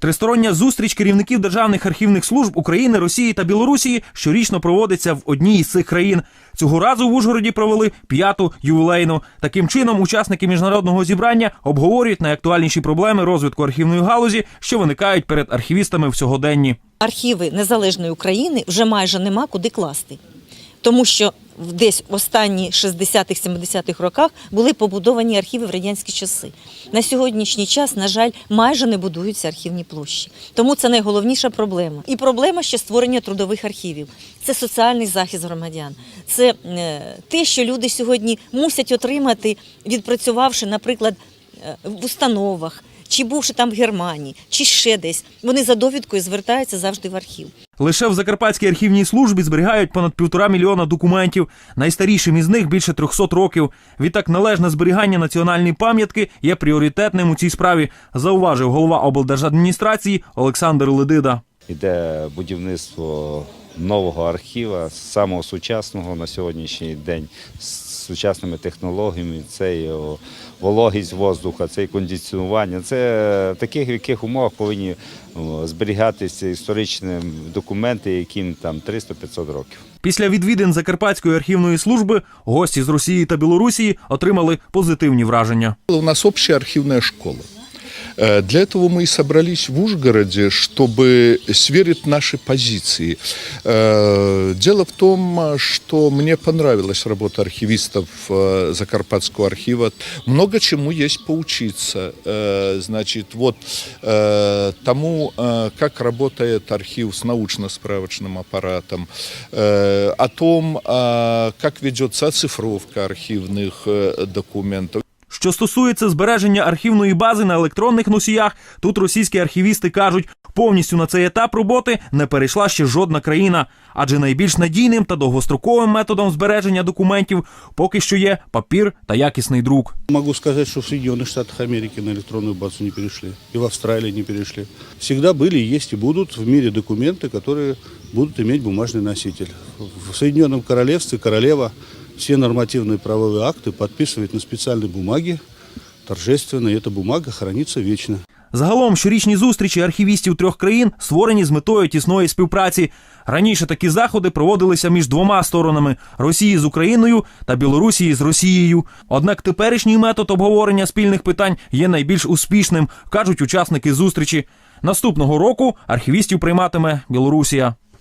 Тристороння зустріч керівників державних архівних служб України, Росії та Білорусі щорічно проводиться в одній із цих країн. Цього разу в Ужгороді провели п'яту ювілейну. Таким чином, учасники міжнародного зібрання обговорюють найактуальніші проблеми розвитку архівної галузі, що виникають перед архівістами в сьогоденні. архіви незалежної України вже майже нема куди класти. Тому що десь в останні 60-70-х роках були побудовані архіви в радянські часи. На сьогоднішній час, на жаль, майже не будуються архівні площі. Тому це найголовніша проблема. І проблема ще створення трудових архівів. Це соціальний захист громадян. Це е, те, що люди сьогодні мусять отримати, відпрацювавши, наприклад, е, в установах, чи бувши там в Германії, чи ще десь. Вони за довідкою звертаються завжди в архів. Лише в Закарпатській архівній службі зберігають понад півтора мільйона документів. Найстарішим із них більше 300 років. Відтак належне зберігання національної пам'ятки є пріоритетним у цій справі, зауважив голова облдержадміністрації Олександр Ледида. Іде будівництво нового архіва, самого сучасного на сьогоднішній день з сучасними технологіями. Це і о, вологість воздуха, це і кондиціонування. Це в таких в яких умовах повинні зберігатися історичні документи, яким там 300-500 років. Після відвідин Закарпатської архівної служби гості з Росії та Білорусі отримали позитивні враження. У нас обща архівна школа. Э, Для этого мы и собрались в Ужгороде, чтобы сверить наши позиции. Э, Дело в том, что мне понравилась работа архивистов э, Закарпатского архива. Много чему есть поучиться. Э, Значит, вот э, тому, э, как работает архив с научно-справочным аппаратом, э, о том, э, как ведется оцифровка архивных э, документов. Що стосується збереження архівної бази на електронних носіях, тут російські архівісти кажуть, повністю на цей етап роботи не перейшла ще жодна країна, адже найбільш надійним та довгостроковим методом збереження документів поки що є папір та якісний друк. Могу сказать, что в Соединенных Штатах Америки на электронную базу не перешли, и в Австралии не перешли. Всегда были, есть и будут в мире документы, которые будут иметь бумажный носитель. В Соединенном Королевстве королева все нормативные правовые акты подписывает на специальной бумаге, торжественно, и эта бумага хранится вечно. Загалом щорічні зустрічі архівістів трьох країн створені з метою тісної співпраці. Раніше такі заходи проводилися між двома сторонами Росії з Україною та Білорусії з Росією. Однак теперішній метод обговорення спільних питань є найбільш успішним, кажуть учасники зустрічі. Наступного року архівістів прийматиме Білорусія.